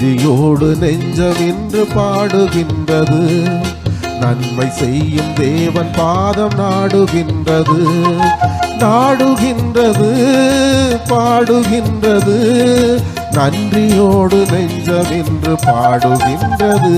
நன்றியோடு நெஞ்சம் இன்று பாடுகின்றது. நன்மை செய்யும் தேவன் பாதம் நாடுகின்றது. நாடுகின்றது பாடுகின்றது. நன்றியோடு நெஞ்சம் இன்று பாடுகின்றது.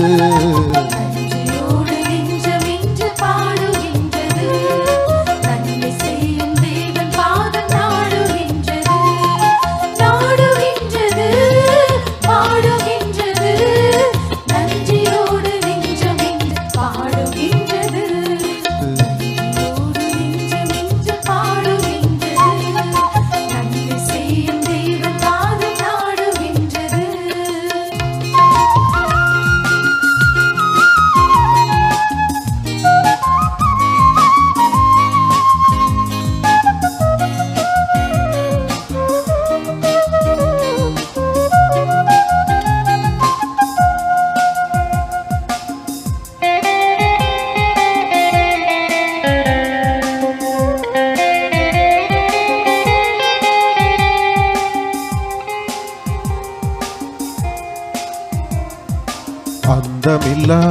அந்தமில்லா.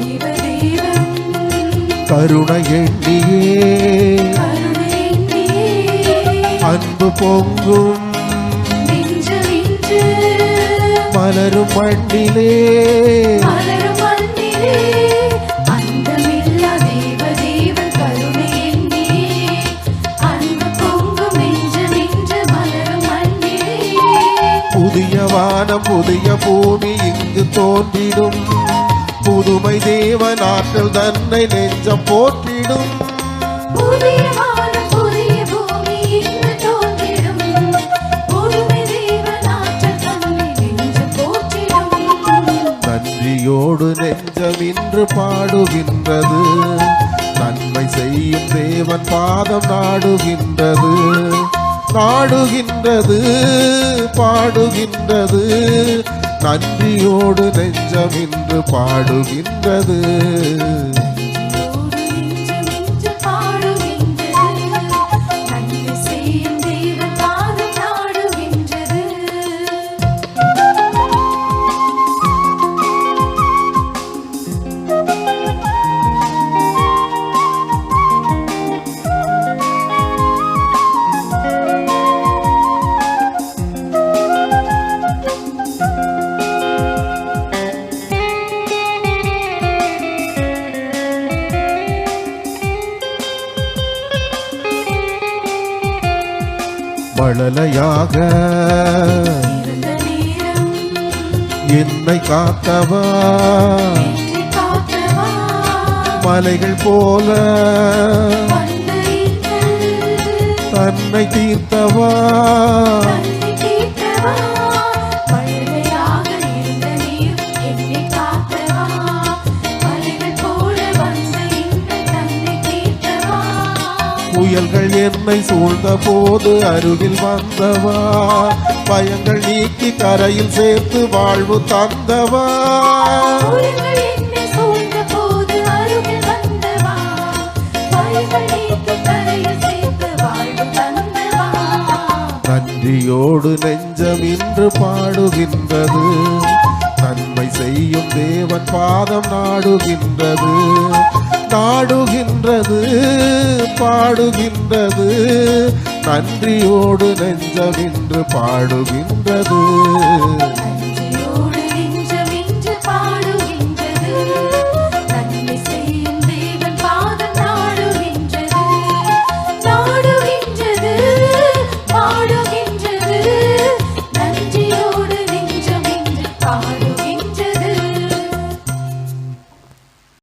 தேவதேவன் கருணை எண்ணியே. அன்பு பொங்கும். மண்ணிலே மலரும் மண்ணிலே. வானம் புதிய பூமி இங்கு தோன்றிடும். புதுமை தேவன் ஆற்றல் தன்னை நெஞ்சம் போற்றிடும். நன்றியோடு நெஞ்சம் இன்று பாடுகின்றது. நன்மை செய்யும் தேவன் பாதம் நாடுகின்றது. நாடுகின்றது பாடுகின்றது. நன்றியோடு நெஞ்சமின்று பாடுகின்றது. மழலையாக என்னை காத்தவா மலைகள் போல தன்னை தீர்த்தவா. புயல்கள் என்னை சூழ்ந்த போது அருகில் வந்தவா? பயங்கள் நீக்கி கரையில் சேர்த்து வாழ்வு தந்தவா. நன்றியோடு நெஞ்சம் இன்று பாடுகின்றது. நன்மை செய்யும் தேவன் பாதம் நாடுகின்றது. நாடுகின்றது பாடுகின்றது. நன்றியோடு நெஞ்சமின்று பாடுகின்றது.